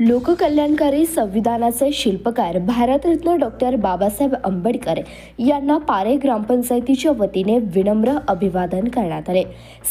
लोककल्याणकारी संविधानाचे शिल्पकार भारतरत्न डॉक्टर बाबासाहेब आंबेडकर यांना पारे ग्रामपंचायतीच्या वतीने विनम्र अभिवादन करण्यात आले.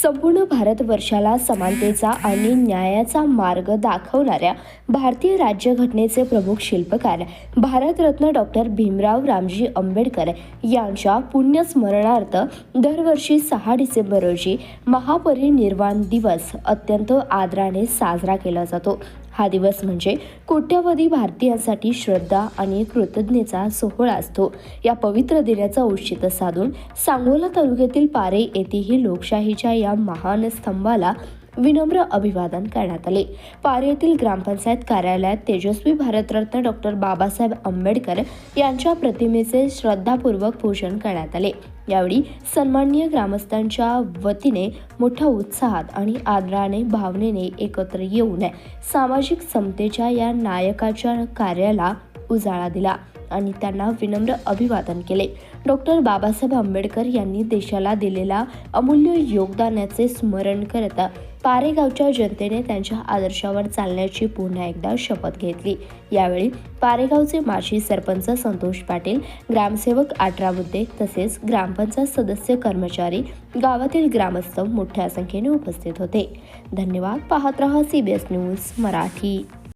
संपूर्ण भारतवर्षाला समानतेचा आणि न्यायाचा मार्ग दाखवणाऱ्या भारतीय राज्यघटनेचे प्रमुख शिल्पकार भारतरत्न डॉक्टर भीमराव रामजी आंबेडकर यांच्या पुण्यस्मरणार्थ दरवर्षी सहा डिसेंबर रोजी महापरिनिर्वाण दिवस अत्यंत आदराने साजरा केला जातो. हा दिवस म्हणजे कोट्यवधी भारतीयांसाठी श्रद्धा आणि कृतज्ञतेचा सोहळा असतो. या पवित्र दिनाचा औचित्य साधून सांगोला तालुक्यातील पारे येथेही लोकशाहीच्या या महान स्तंभाला विनम्र अभिवादन करण्यात आले. पारेतील ग्रामपंचायत कार्यालयात तेजस्वी भारतरत्न डॉक्टर बाबासाहेब आंबेडकर यांच्या प्रतिमेचे श्रद्धापूर्वक पूजन करण्यात आले. यावेळी सन्माननीय ग्रामस्थांच्या वतीने मोठ्या उत्साहात आणि आदराने भावनेने एकत्र येऊन सामाजिक समतेच्या या नायकाच्या कार्याला उजाळा दिला. आणि त्यांना विनम्र अभिवादन केले. डॉक्टर बाबासाहेब आंबेडकर यांनी देशाला दिलेल्या अमूल्य योगदानाचे स्मरण करत पारेगावच्या जनतेने त्यांच्या आदर्शावर चालण्याची पुन्हा एकदा शपथ घेतली. यावेळी पारेगावचे माजी सरपंच संतोष पाटील ग्रामसेवक अठरा मुद्दे तसेच ग्रामपंचायत सदस्य कर्मचारी गावातील ग्रामस्थ मोठ्या संख्येने उपस्थित होते. धन्यवाद. पाहत रहा C B S news Marathi.